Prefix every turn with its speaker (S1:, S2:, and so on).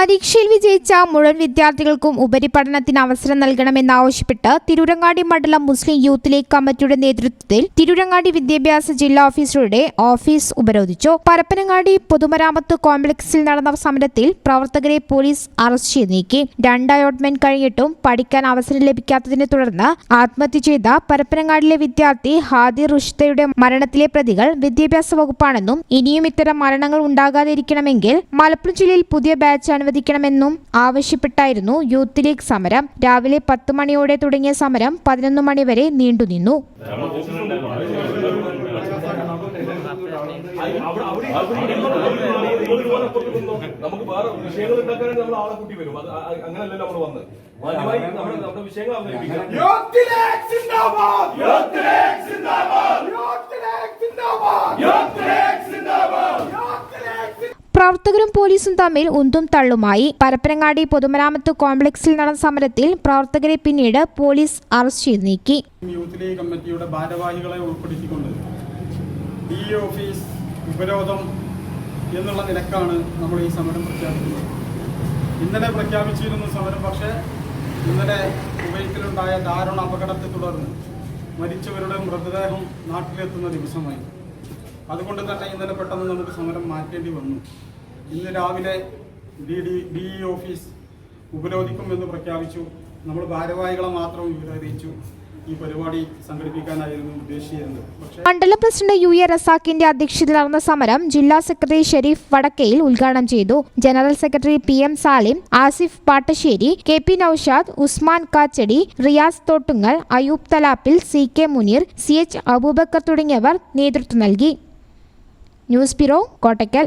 S1: പരീക്ഷയിൽ വിജയിച്ച മുഴുവൻ വിദ്യാർത്ഥികൾക്കും ഉപരിപഠനത്തിന് അവസരം നൽകണമെന്നാവശ്യപ്പെട്ട് തിരൂരങ്ങാടി മണ്ഡലം മുസ്ലിം യൂത്ത് ലീഗ് കമ്മിറ്റിയുടെ നേതൃത്വത്തിൽ തിരൂരങ്ങാടി വിദ്യാഭ്യാസ ജില്ലാ ഓഫീസറുടെ ഓഫീസ് ഉപരോധിച്ചു. പരപ്പനങ്ങാടി പൊതുമരാമത്ത് കോംപ്ലക്സിൽ നടന്ന സമരത്തിൽ പ്രവർത്തകരെ പോലീസ് അറസ്റ്റ് ചെയ്ത് നീക്കി. രണ്ട് അലോട്ട്മെന്റ് കഴിഞ്ഞിട്ടും പഠിക്കാൻ അവസരം ലഭിക്കാത്തതിനെ തുടർന്ന് ആത്മഹത്യ ചെയ്ത പരപ്പനങ്ങാടിലെ വിദ്യാർത്ഥി ഹാദി റുഷ്തയുടെ മരണത്തിലെ പ്രതികൾ വിദ്യാഭ്യാസ വകുപ്പാണെന്നും ഇനിയും ഇത്തരം മരണങ്ങൾ ഉണ്ടാകാതിരിക്കണമെങ്കിൽ മലപ്പുറം ജില്ലയിൽ പുതിയ ബാച്ച് അനുവദിക്കണമെന്നും ആവശ്യപ്പെട്ടായിരുന്നു യൂത്ത് ലീഗ് സമരം. രാവിലെ പത്ത് മണിയോടെ തുടങ്ങിയ സമരം പതിനൊന്ന് മണിവരെ നീണ്ടുനിന്നു
S2: നമുക്ക് വേറെ വിഷയങ്ങൾ ഉണ്ടാക്കാനായിട്ട് നമ്മൾ ആളെ കൂട്ടി വരും. അത് അ- അ- അങ്ങനെയല്ലല്ലോ നമ്മൾ വന്ന് മാന്യമായി നമ്മുടെ നമ്മുടെ വിഷയങ്ങൾ അവതരിപ്പിക്കാം
S3: യൂത്ത് ലീഗ് സിന്ദാബാദ് യൂത്ത് ലീഗ് സിന്ദാബാദ് യൂത്ത് ലീഗ് സിന്ദാബാദ് യൂത്ത് ലീഗ് സിന്ദാബാദ് യൂത്ത് ലീഗ്
S1: പ്രവർത്തകരും പോലീസും തമ്മിൽ ഉന്തും തള്ളുമായി. പരപ്പനങ്ങാടി പൊതുമരാമത്ത് കോംപ്ലക്സിൽ നടന്ന സമരത്തിൽ പ്രവർത്തകരെ പിന്നീട് പോലീസ് അറസ്റ്റ് ചെയ്ത് നീക്കി.
S4: യൂത്ത് ലീഗ് കമ്മിറ്റിയുടെ ഭാരവാഹികളെ ഉൾപ്പെടുത്തിക്കൊണ്ട് ഡി ഓഫീസ് ഉപരോധം എന്നുള്ള നിലക്കാണ് നമ്മൾ ഈ സമരം പ്രഖ്യാപിക്കുന്നത്. ഇന്നലെ പ്രഖ്യാപിച്ചിരുന്ന സമരം പക്ഷേ ഇന്നലെ കുവൈറ്റിലുണ്ടായ ദാരുണ അപകടത്തെ തുടർന്ന് മരിച്ചവരുടെ മൃതദേഹം നാട്ടിലെത്തുന്ന ദിവസമായി. അതുകൊണ്ട് തന്നെ ഇന്നലെ പെട്ടെന്ന് നമുക്ക് സമരം മാറ്റേണ്ടി വന്നു. ഇന്ന് രാവിലെ D D D E office ഉപരോധിക്കുമെന്ന് പ്രഖ്യാപിച്ചു. നമ്മൾ ഭാരവാഹികളെ മാത്രം വിവരം അറിയിച്ചു. ഈ പരിപാടി സംഘടിപ്പിക്കാനായിരുന്നു ഉദ്ദേശിച്ചിരുന്നത്.
S1: മണ്ഡലം പ്രസിഡന്റ് യു എ റസാഖിന്റെ അധ്യക്ഷതയിൽ നടന്ന സമരം ജില്ലാ സെക്രട്ടറി ഷെരീഫ് വടക്കയിൽ ഉദ്ഘാടനം ചെയ്തു. General secretary P M Salim Asif Pattassery K P Naushad Usman Kachadi Riyas Thottungal Ayub Thalappil C K Muneer C H Abubakar തുടങ്ങിയവർ നേതൃത്വം നൽകി. News bureau Kottakkal.